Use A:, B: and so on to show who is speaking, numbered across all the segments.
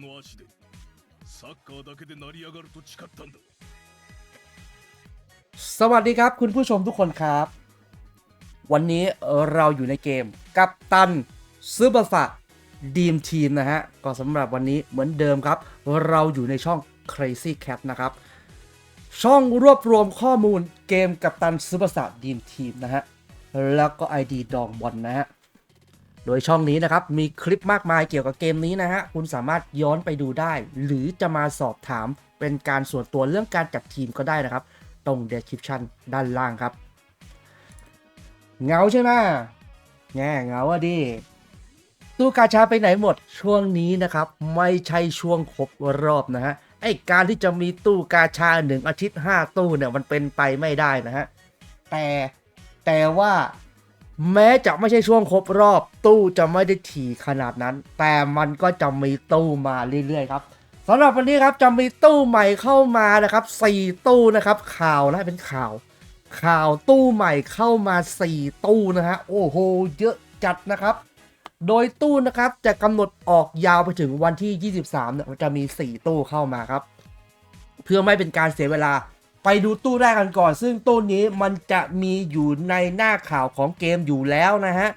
A: の足でサッカーだけで成り上がると誓ったんだ
B: สวัสดีครับ คุณผู้ชมทุกคนครับ วันนี้เราอยู่ในเกมกัปตันซูเปอร์ฟะดีมทีมนะฮะ ก็สำหรับวันนี้เหมือนเดิมครับ เราอยู่ในช่อง Crazy Cat นะครับ ช่องรวบรวมข้อมูลเกมกัปตันซูเปอร์ฟะดีมทีมนะฮะ แล้วก็ ID ดองบอลนะฮะ โดยช่องนี้นะครับมีคลิปมากมายเกี่ยวกับเกมนี้นะฮะคุณสามารถย้อนไปดูได้ หรือจะมาสอบถามเป็นการส่วนตัวเรื่องการจัดทีมก็ได้นะครับ ตรง description ด้านล่างครับ เงาใช่ไหมแง่เงาอะดิตู้กาชาไปไหนหมดช่วงนี้นะครับ ไม่ใช่ช่วงครบรอบนะฮะไอการที่จะมีตู้กาชาหนึ่งอาทิตย์ 5 ตู้เนี่ยมันเป็นไปไม่ได้นะฮะแต่แต่ว่า แม้จะไม่ใช่ช่วงครบรอบ ตู้จะไม่ได้ถี่ขนาดนั้น แต่มันก็จะมีตู้มาเรื่อยๆครับสำหรับวันนี้ครับจะมีตู้ใหม่เข้ามานะครับ 4 ตู้นะครับ ข่าวนะเป็นข่าว ข่าวตู้ใหม่เข้ามา 4 ตู้นะฮะโอ้โหเยอะจัดนะครับ โดยตู้นะครับจะกำหนดออกยาวไปถึงวันที่ 23เนี่ยจะมี 4 ตู้เข้ามาครับ เพื่อไม่เป็นการเสียเวลา ไปดูตู้แรกกันก่อน ซึ่งตู้นี้มันจะมีอยู่ในหน้าข่าวของเกมอยู่แล้วนะฮะ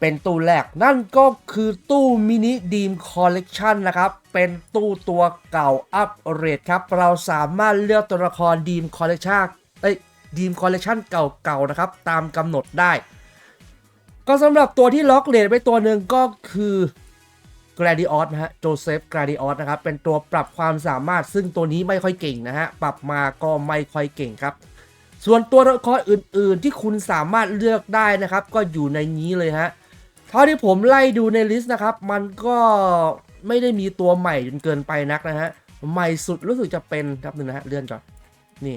B: เป็นตู้แรกนั่นก็คือตู้มินิดีมคอลเลกชันนะครับ เป็นตู้ตัวเก่าอัปเกรดครับ เราสามารถเลือกตัวละครดีมคอลเลกชันเอ้ยดีมคอลเลกชันเก่าๆนะครับ ตามกำหนดได้ ก็สำหรับตัวที่ล็อกเลทไปตัวหนึ่งก็คือ g l a d i o s นะฮะโจเซฟ g l a d i o s นะครับ เป็นตัวปรับความสามารถซึ่งตัวนี้ไม่ค่อยเก่งนะฮะ ปรับมาก็ไม่ค่อยเก่งครับ ส่วนตัวละครอื่นๆ ที่คุณสามารถเลือกได้นะครับ ก็อยู่ในนี้เลยฮะ เท่าที่ผมไล่ดูในลิสต์นะครับ มันก็ไม่ได้มีตัวใหม่จนเกินไปนักนะฮะ ใหม่สุดรู้สึกจะเป็นครับหนึ่งนะฮะเลื่อนก่อน นี่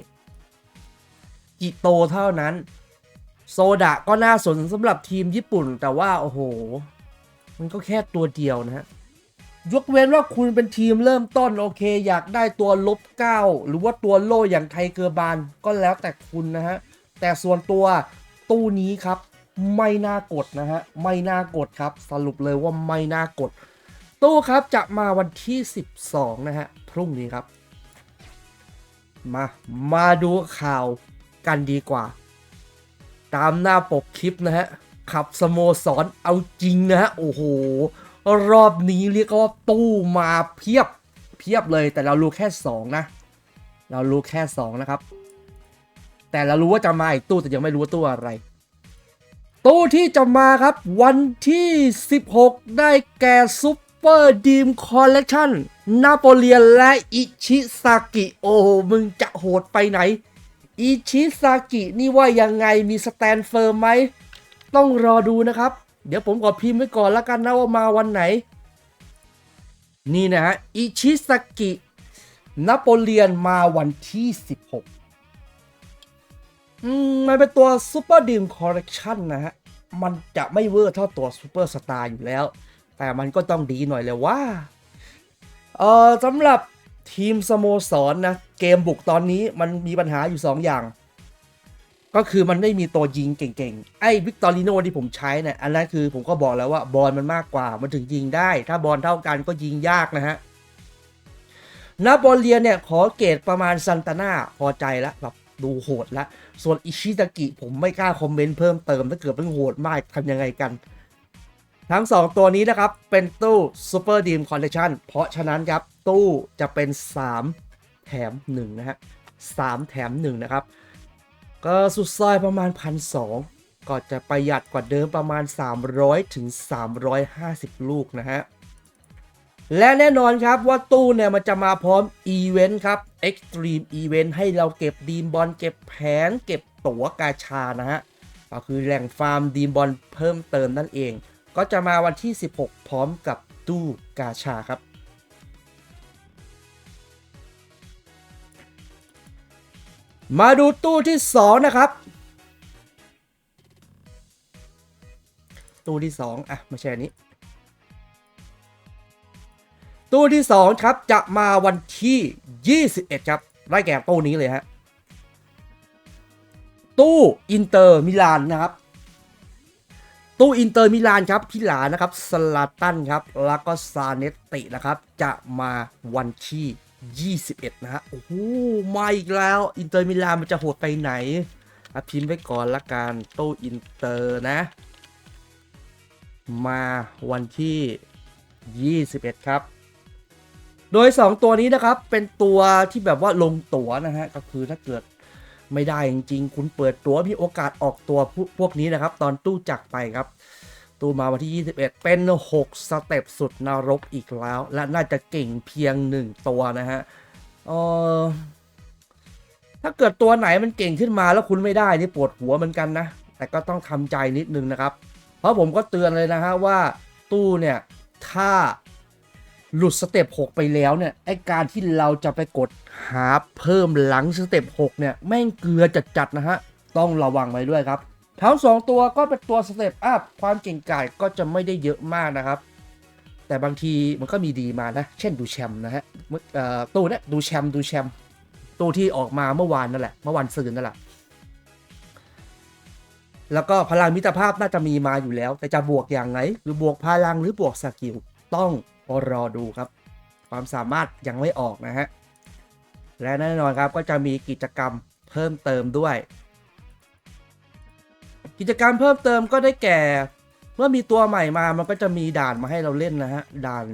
B: กิโตเท่านั้น โซดะก็น่าสนสำหรับทีมญี่ปุ่นแต่ว่าโอ้โห มันก็แค่ตัวเดียวนะฮะยกเว้นว่าคุณเป็นทีมเริ่มต้นโอเค อยากได้ตัวลบเก้าหรือว่าตัวโล่อย่างไทเกอร์บานก็แล้วแต่คุณนะฮะ แต่ส่วนตัวตู้นี้ครับ ไม่น่ากดนะฮะ ไม่น่ากดครับ สรุปเลยว่าไม่น่ากด ตู้ครับจะมาวันที่ 12 นะฮะ พรุ่งนี้ครับ มามาดูข่าวกันดีกว่า ตามหน้าปกคลิปนะฮะ ขับสโมสรเอาจริงนะฮะ โอ้โห รอบนี้เรียกว่าตู้มาเพียบเพียบเลยแต่เรารู้แค่ 2 นะ เรารู้แค่ 2 นะครับ แต่เรารู้ว่าจะมาอีกตู้แต่ยังไม่รู้ว่าตู้อะไร ตู้ที่จะมาครับวันที่ 16 ได้แก่ซุปเปอร์ดีมคอลเล t ชันนาโปเลียนและอิชิซากิ โอ้มึงจะโหดไปไหน อิชิซากินี่ว่ายังไงมีสแตนเฟิร์มไหม ต้องรอดูนะครับ เดี๋ยวผมขอพิมพ์ไว้ก่อนล้วกันนะว่ามาวันไหน นี่นะฮะอิชิซากินโปเลียนมาวันที่ 16อืมมันเป็นตัวซูเปอร์ดีมคอร์เรคชันนะฮะ มันจะไม่เวอร์เท่าตัวซูเปอร์สตาร์อยู่แล้ว แต่มันก็ต้องดีหน่อยเลยว่า เออสำหรับทีมสโมสรนนะ เกมบุกตอนนี้มันมีปัญหาอยู่ 2 อย่าง ก็คือมันไม่มีตัวยิงเก่งๆ ไอ้วิกตอริโนที่ผมใช้เนี่ยอันนั้นคือผมก็บอกแล้วว่าบอลมันมากกว่า มันถึงยิงได้ ถ้าบอลเท่ากันก็ยิงยากนะฮะนาโปเลียเนี่ยขอเกรดประมาณซันตาน่าพอใจแล้วแบบดูโหดล้วส่วนอิชิตากิผมไม่กล้าคอมเมนต์เพิ่มเติมถ้าเกิดมันโหดมากทำยังไงกัน ทั้ง 2 ตัวนี้นะครับ เป็นตู้ซูเปอร์ดีมคอลเล t ชันเพราะฉะนั้นครับ ตู้จะเป็น 3 แถม 1 นะฮะ3แถม 1 นะครับ ก็สุดซอยประมาณ1,200ก็จะประหยัดกว่าเดิมประมาณ 300ถึง350 ลูกนะฮะ และแน่นอนครับว่าตู้เนี่ยมันจะมาพร้อมอีเวนต์ครับ Extreme Event ให้เราเก็บดีมบอลเก็บแผน เก็บตั๋วกาชานะฮะ ก็คือแหล่งฟาร์มดีมบอลเพิ่มเติมนั่นเอง ก็จะมาวันที่ 16 พร้อมกับตู้กาชาครับ มาดูตู้ที่ 2 นะครับ ตู้ที่ 2 อะ ไม่ใช่อันนี้ ตู้ที่ 2 ครับ จะมาวันที่ 21 ครับได้แก่ตู้นี้เลยฮะ ตู้อินเตอร์มิลานนะครับ ตู้อินเตอร์มิลานครับพี่หลานะครับสลาตันครับ แล้วก็ซาเนตตินะครับ จะมาวันที่ 21 นะฮะ โอ้โหมาอีกแล้ว อินเตอร์มิลานมันจะโหดไปไหนอพิมพ์ไว้ก่อนละกันตู้อินเตอร์นะ มาวันที่ 21 ครับ โดย 2 ตัวนี้นะครับ เป็นตัวที่แบบว่าลงตั๋วนะฮะ ก็คือถ้าเกิดไม่ได้จริงๆ คุณเปิดตั๋วมีโอกาสออกตัวพวกนี้นะครับ ตอนตู้จักไปครับ ตู้มาวันที่ 21 เป็น 6 สเต็ปสุดนรกอีกแล้ว และน่าจะเก่งเพียง 1 ตัวนะฮะเออถ้าเกิดตัวไหนมันเก่งขึ้นมาแล้วคุณไม่ได้นี่ปวดหัวเหมือนกันนะ แต่ก็ต้องทำใจนิดนึงนะครับ เพราะผมก็เตือนเลยนะฮะว่าตู้เนี่ยถ้าหลุดสเต็ป6ไปแล้วเนี่ยไอการที่เราจะไปกดหาเพิ่มหลังสเต็ป6เนี่ยแม่งเกลือจัดๆนะฮะต้องระวังไว้ด้วยครับ ทั้งสองตัวก็เป็นตัวสเตปอัพความเก่งกาจก็จะไม่ได้เยอะมากนะครับ แต่บางทีมันก็มีดีมานะ เช่นดูแชมป์นะฮะตู้เนี้ดูแชมป์ดูแชมป์ตู้ที่ออกมาเมื่อวานนั่นแหละ เมื่อวันซืนนั่นแหละ แล้วก็พลังมิตรภาพน่าจะมีมาอยู่แล้ว แต่จะบวกอย่างไรหรือบวกพลังหรือบวกสกิลต้องรอดูครับ ความสามารถยังไม่ออกนะฮะและแน่นอนครับก็จะมีกิจกรรมเพิ่มเติมด้วย กิจกรรมเพิ่มเติมก็ได้แก่ เมื่อมีตัวใหม่มามันก็จะมีด่านมาให้เราเล่นนะฮะด่าน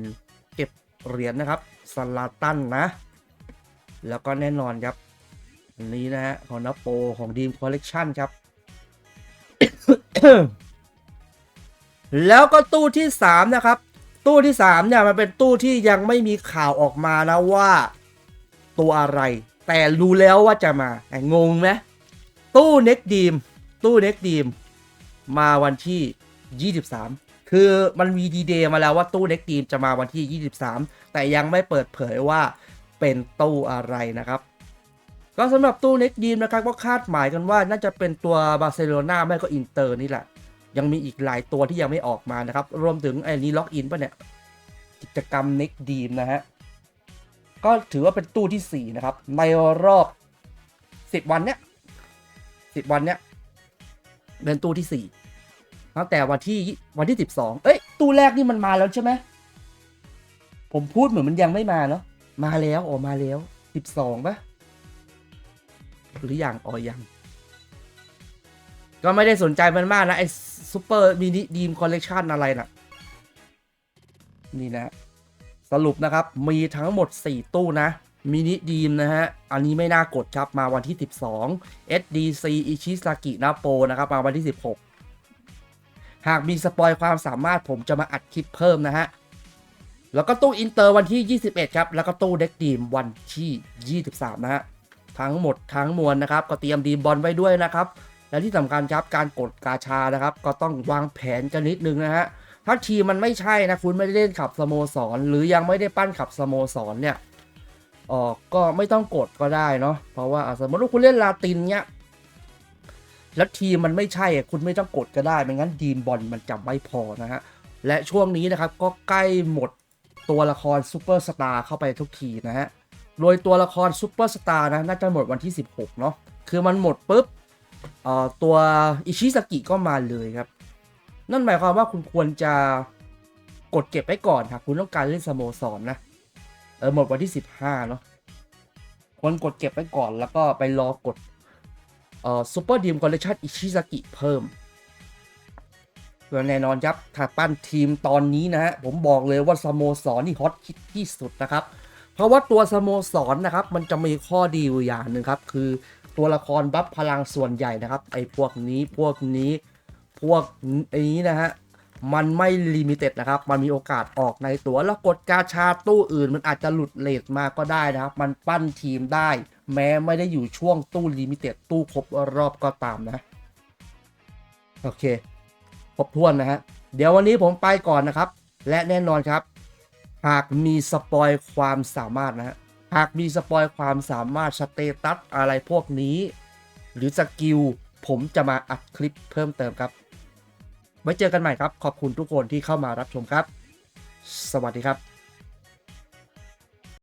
B: เก็บเหรียญนะครับสลาตันนะ แล้วก็แน่นอนครับอันนี้นะฮะของนโปของดีมคอลเลกชันครับ แล้วก็ตู้ที่ 3 นะครับ ตู้ที่ 3 เนี่ย มันเป็นตู้ที่ยังไม่มีข่าวออกมานะว่าตัวอะไร แต่รู้แล้วว่าจะมาแต่งงไหมตู้เน็กดีม ตู้เน็กดีมมาวันที่ 23 คือมันมีดีเดย์มาแล้วว่าตู้เน็กดีมจะมาวันที่ 23 แต่ยังไม่เปิดเผยว่าเป็นตู้อะไรนะครับ ก็สำหรับตู้เน็กดีมนะครับก็คาดหมายกันว่าน่าจะเป็นตัวบาร์เซโลนาไม่ก็อินเตอร์นี่แหละ ยังมีอีกหลายตัวที่ยังไม่ออกมานะครับ รวมถึงไอ้นี้ล็อกอินป่ะเนี่ยกิจกรรมเน็กดีมนะฮะก็ถือว่าเป็นตู้ที่ 4 นะครับ ในรอบ 10 วันเนี้ย10 วันเนี้ย เป็นตู้ที่4ตั้งแต่วันที่วันที่12เอ้ย ตู้แรกนี่มันมาแล้วใช่ไหมผมพูดเหมือนมันยังไม่มาเนาะมาแล้วอ๋อมาแล้ว12ปะหรืออยังอ๋อยัง ก็ไม่ได้สนใจมันมากนะ ไอ้ซูเปอร์มินิดีมคอลเลกชันอะไรน่ะ นี่นะ สรุปนะครับ มีทั้งหมด 4 ตู้นะ มินิดีมนะฮะ อันนี้ไม่น่ากดครับ มาวันที่ 12 SDC อิชิซากินาโปนะครับ มาวันที่ 16 หากมีสปอยความสามารถผมจะมาอัดคลิปเพิ่มนะฮะ แล้วก็ตู้อินเตอร์วันที่ 21 ครับ แล้วก็ตู้เด็กดีมวันที่ 23 นะฮะ ทั้งหมดทั้งมวลนะครับ ก็เตรียมดีมบอลไว้ด้วยนะครับ และที่สำคัญครับการกดกาชานะครับ ก็ต้องวางแผนกันนิดนึงนะฮะ ถ้าทีมมันไม่ใช่นะคุณไม่ได้เล่นขับสโมสร หรือยังไม่ได้ปั้นขับสโมสรเนี่ย ออกก็ไม่ต้องกดก็ได้เนาะเพราะว่าอะสมมติว่าคุณเล่นลาตินเนี่ยแล้วทีมมันไม่ใช่คุณไม่ต้องกดก็ได้ไม่งั้นดีมบอลมันจับไม่พอนะฮะและช่วงนี้นะครับก็ใกล้หมดตัวละครซูเปอร์สตาร์เข้าไปทุกทีนะฮะโดยตัวละครซูเปอร์สตาร์นะน่าจะหมดวันที่ 16 เนาะคือมันหมดปุ๊บเอ่อตัวอิชิสกิก็มาเลยครับ นั่นหมายความว่าคุณควรจะกดเก็บไว้ก่อนครับคุณต้องการเล่นสโมสรนนะ ออหมดวันที่15เนาะควรกดเก็บไว้ก่อนแล้วก็ไปรอกดเอ่อซูเปอร์ดีมคอลเลคชันอิชิสกิเพิ่มเพื่อแน่นอนครับถ้าปั้นทีมตอนนี้นะฮะ ผมบอกเลยว่าสโมสรนี่ฮอตฮิตที่สุดนะครับ เพราะว่าตัวสโมสรนะครับ มันจะมีข้อดีอยู่อย่างหนึ่งครับ คือตัวละครบัฟพลังส่วนใหญ่นะครับ ไอ้พวกนี้พวกนี้พวกนี้นะฮะ มันไม่ลิมิเต็ดนะครับ มันมีโอกาสออกในตัวแล้วกดกาชาตู้อื่น มันอาจจะหลุดเลทมาก็ได้นะครับ มันปั้นทีมได้ แม้ไม่ได้อยู่ช่วงตู้ลิมิเต็ดตู้ครบรอบก็ตามนะ โอเคครบถ้วนนะฮะ เดี๋ยววันนี้ผมไปก่อนนะครับ และแน่นอนครับ หากมีสปอยความสามารถนะฮะ หากมีสปอยความสามารถสเตตัสอะไรพวกนี้ หรือสกิลผมจะมาอัดคลิปเพิ่มเติมครับ ไว้เจอกันใหม่ครับ ขอบคุณทุกคนที่เข้ามารับชมครับ สวัสดีครับ